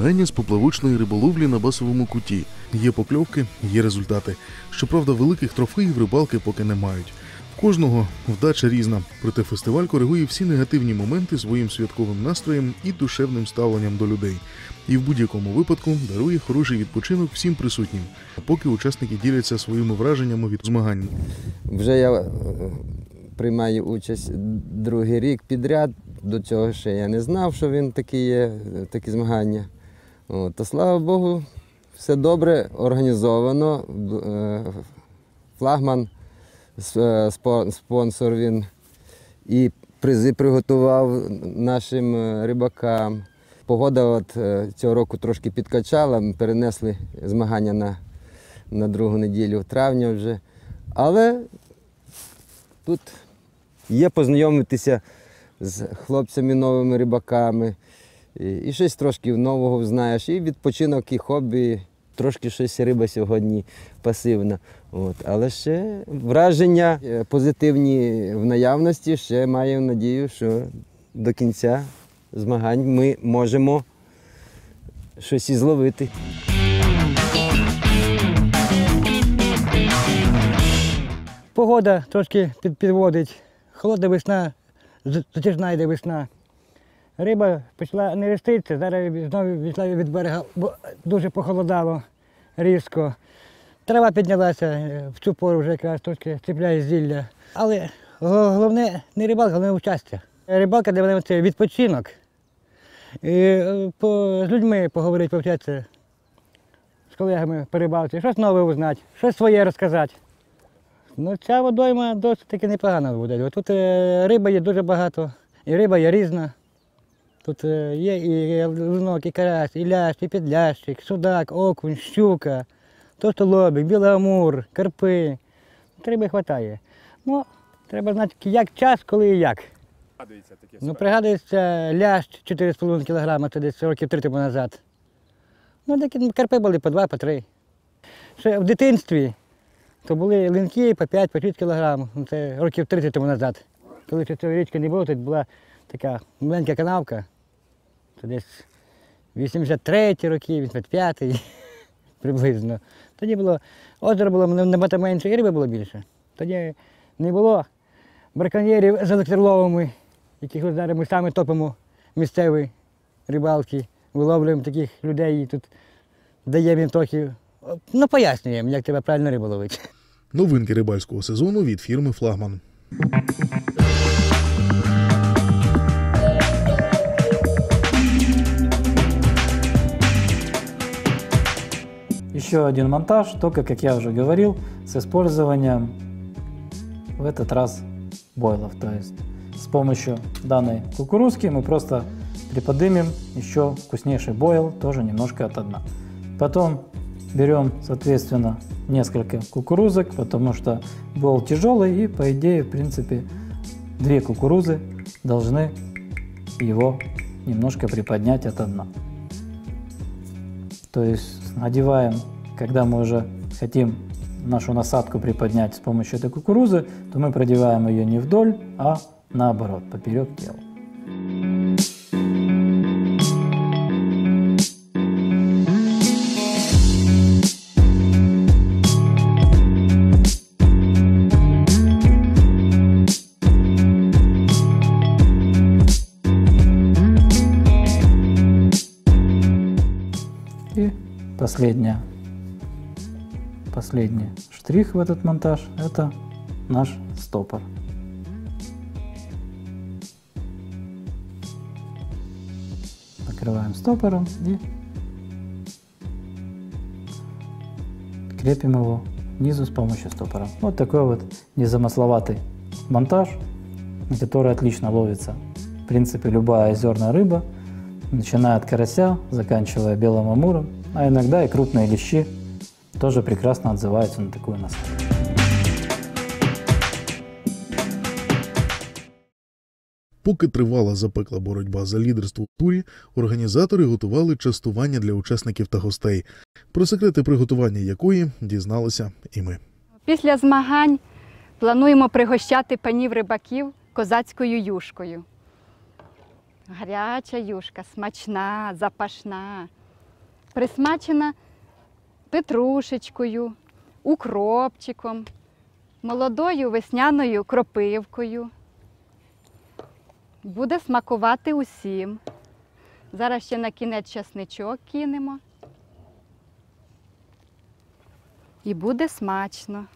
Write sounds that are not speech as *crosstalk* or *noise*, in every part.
змагання з поплавочної риболовлі на басовому куті. Є покльовки, є результати. Щоправда, великих трофеїв рибалки поки не мають. В кожного вдача різна, проте фестиваль коригує всі негативні моменти своїм святковим настроєм і душевним ставленням до людей. І в будь-якому випадку дарує хороший відпочинок всім присутнім, поки учасники діляться своїми враженнями від змагань. Вже я е, приймаю участь другий рік підряд. До цього ще я не знав, що він такий є, такі змагання. От, то слава Богу, все добре організовано. Е, Флагман, е, спо- спонсор він і призи приготував нашим е, рибакам. Погода от цього року трошки підкачала, ми перенесли змагання на, на другу неділю травня вже. Але тут є познайомитися з хлопцями новими рибаками. І, щось трошки нового знаєш, і відпочинок, і хобі, трошки щось риба сьогодні пасивна. От. Але ще враження е, позитивні в наявності, ще маю надію, що до кінця змагань ми можемо щось і зловити. Погода трошки під, підводить. Холодна весна, затяжна йде весна. Риба почала не реститися, зараз знову відійшла від берега, бо дуже похолодало різко. Трава піднялася е, в цю пору вже якраз трошки цепляє зілля. Але головне не рибалка, головне участя. Рибалка для мене це відпочинок. І, е, по, з людьми поговорити, повчатися, з колегами по рибалці, щось нове узнати, щось своє розказати. Ну, ця водойма досить таки непогана буде. Тут е, риба є дуже багато, і риба є різна. Тут е, є і лунок, і карась, і лящ, і підлящик, судак, окунь, щука, товстолобик, білий амур, карпи. Риби вистачає. Ну, треба знати, як час, коли і як. Ну, пригадується лящ 4,5 кг, це десь років три тому назад. Ну, такі карпи були по два, по три. Ще в дитинстві то були линки по 5 по 6 кілограм. Ну, Це років 30 тому назад. Коли ще цієї річки не було, тут була така маленька канавка. Це десь 83 роки, 85-й *laughs* приблизно. Тоді було, озеро було набагато менше, і риби було більше. Тоді не було браконьєрів з електроловами, яких зараз ми саме топимо місцеві рибалки, виловлюємо таких людей і тут даємо їм трохи, ну пояснюємо, як тебе правильно рибу ловити. Новинки рибальського сезону від фірми Флагман. Еще один монтаж, только, как я уже говорил, с использованием в этот раз бойлов. То есть с помощью данной кукурузки мы просто приподнимем еще вкуснейший бойл, тоже немножко от дна. Потом берем, соответственно, несколько кукурузок, потому что бойл тяжелый и, по идее, в принципе, две кукурузы должны его немножко приподнять от дна. То есть одеваем, когда мы уже хотим нашу насадку приподнять с помощью этой кукурузы, то мы продеваем ее не вдоль, а наоборот, поперек тела. И последняя, последний штрих в этот монтаж – это наш стопор. Накрываем стопором и крепим его низу с помощью стопора. Вот такой вот незамысловатый монтаж, на который отлично ловится, в принципе, любая озерная рыба, начиная от карася, заканчивая белым амуром, а иногда и крупные лещи тоже прекрасно отзываются на такую насадку. Поки тривала запекла боротьба за лідерство в турі, організатори готували частування для учасників та гостей, про секрети приготування якої дізналися і ми. Після змагань плануємо пригощати панів рибаків козацькою юшкою. Гаряча юшка, смачна, запашна, присмачена петрушечкою, укропчиком, молодою весняною кропивкою. Буде смакувати усім. Зараз ще на кінець часничок кинемо. І буде смачно.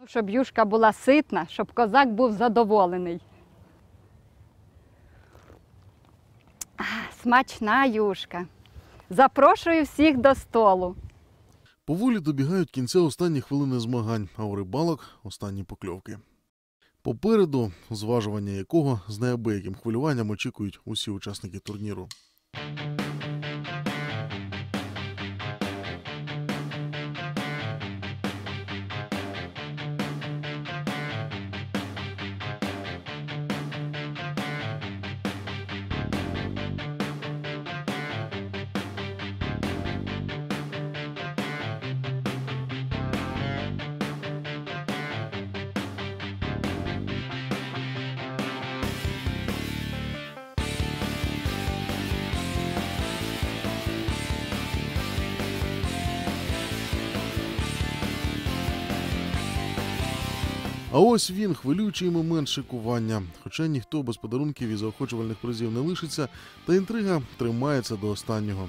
Ну, Щоб юшка була ситна, щоб козак був задоволений. А, смачна юшка. Запрошую всіх до столу. Поволі добігають кінця останні хвилини змагань, а у рибалок останні покльовки. Попереду зважування якого з неабияким хвилюванням очікують усі учасники турніру. А ось він, хвилюючий момент шикування. Хоча ніхто без подарунків і заохочувальних призів не лишиться, та інтрига тримається до останнього.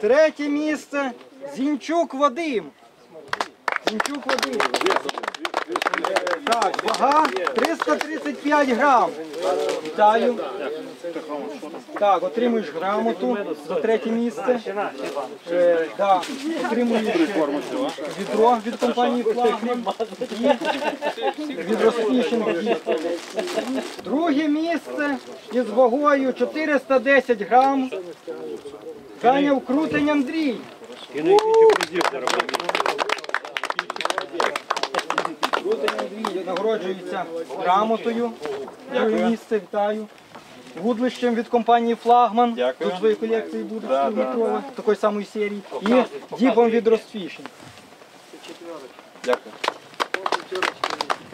Третє місце Зінчук Вадим. Зінчук Вадим. Так, вага 335 грам. Вітаю. Так, отримуєш грамоту за третє місце. Е, так, отримуєш відро від компанії Флагман і від розпішення. Друге місце із вагою 410 грам. Зайняв крутень Андрій. Крутень Андрій нагороджується грамотою. Друге місце, вітаю. Вудлищем від компанії Флагман. Тут твої колекції будуть метрові, такої самої серії. І діпом від Росфішінг. Дякую.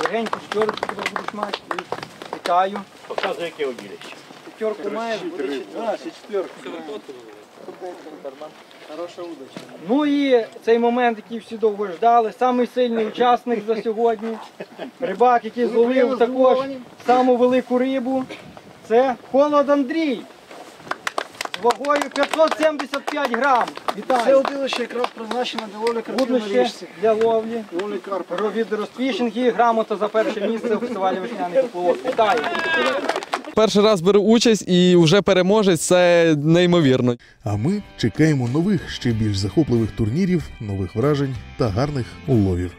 Легеньку чорочку тебе будеш мати. Вітаю. Показує, яке уділище. П'ятерку маєш, буде Ну і цей момент, який всі довго ждали, самий сильний учасник за сьогодні. Рибак, який зловив також саму велику рибу. Це Холод Андрій. З вагою 575 грам. Це Вітаю. удилище якраз призначено доволі красиво Буднище річці. для ловлі. Доволі карп. Від розпішинг і грамота за перше місце у фестивалі весняний поплавок. Вітаю. Перший раз беру участь і вже переможець це неймовірно. А ми чекаємо нових ще більш захопливих турнірів, нових вражень та гарних уловів.